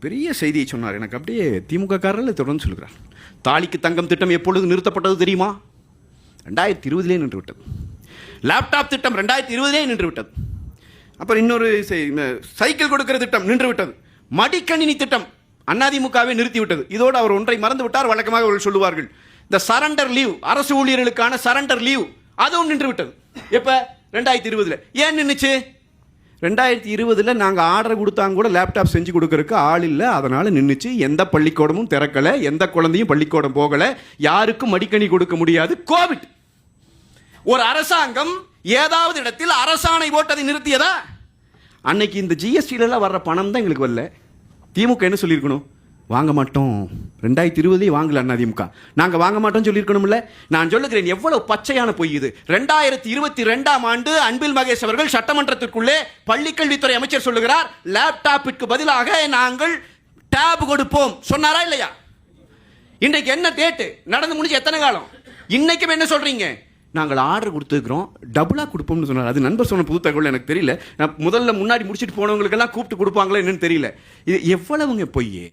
பெரிய செய்தியை சொன்னார். எனக்கு அப்படியே திமுக காரர்கள் தொடர்ந்து சொல்கிறார். தாலிக்கு தங்கம் திட்டம் எப்பொழுது நிறுத்தப்பட்டது தெரியுமா? ரெண்டாயிரத்தி இருபதிலே நின்று விட்டது லேப்டாப் திட்டம் ரெண்டாயிரத்தி இருபதிலே நின்று விட்டது அப்புறம் இன்னொரு செய்- சைக்கிள் கொடுக்கிற திட்டம் நின்று விட்டது மடிக்கணினி திட்டம் அதிமுகவே நிறுத்தி விட்டது இதோடு அவர் ஒன்றை மறந்து விட்டார் வழக்கமாக அவர்கள் சொல்லுவார்கள். இந்த சரண்டர் லீவ் அரசு ஊழியர்களுக்கான சரண்டர் லீவ் அதுவும் நின்று விட்டது எப்போ? ரெண்டாயிரத்தி இருபதுல ஏன் நின்றுச்சு ரெண்டாயிரத்தி இருபதில் நாங்கள் ஆர்டர் கொடுத்தாங்க கூட லேப்டாப் செஞ்சு கொடுக்கறதுக்கு ஆள் இல்லை. அதனால் நின்றுச்சு எந்த பள்ளிக்கூடமும் திறக்கலை. எந்த குழந்தையும் பள்ளிக்கூடம் போகலை. யாருக்கும் மடிக்கணி கொடுக்க முடியாது. கோவிட் ஒரு அரசாங்கம் ஏதாவது இடத்தில் அரசாணை போட்டதை நிறுத்தியதா? அன்னைக்கு இந்த ஜிஎஸ்டியிலலாம் வர்ற பணம் தான் எங்களுக்கு வரல. திமுக என்ன சொல்லியிருக்கணும்? வாங்க மாட்டோம். ரெண்டாயிரத்தி இருபதே வாங்கல அதிமுக. நாங்கள் வாங்க மாட்டோம்னு சொல்லியிருக்கணும்ல? நான் சொல்லுகிறேன் எவ்வளவு பச்சையான பொய் இது. ரெண்டாயிரத்தி இருபத்தி ரெண்டாம் ஆண்டு அன்பில் மகேஷ் அவர்கள் சட்டமன்றத்திற்குள்ளே பள்ளிக்கல்வித்துறை அமைச்சர் சொல்லுகிறார் லேப்டாப்பிற்கு பதிலாக நாங்கள் டேப் கொடுப்போம். சொன்னாரா இல்லையா? இன்றைக்கு என்ன டேட்டு நடந்து முடிஞ்சு எத்தனை காலம்? இன்னைக்கும் என்ன சொல்றீங்க? நாங்கள் ஆர்டர் கொடுத்துருக்குறோம் டபுளாக கொடுப்போம்னு சொன்னார். அது நண்பர் சொன்ன புது தகவல் எனக்கு தெரியல. நான் முதல்ல முன்னாடி முடிச்சுட்டு போனவங்களுக்கெல்லாம் கூப்பிட்டு கொடுப்பாங்களா என்னன்னு தெரியல. இது எவ்வளவுங்க பொய்யே?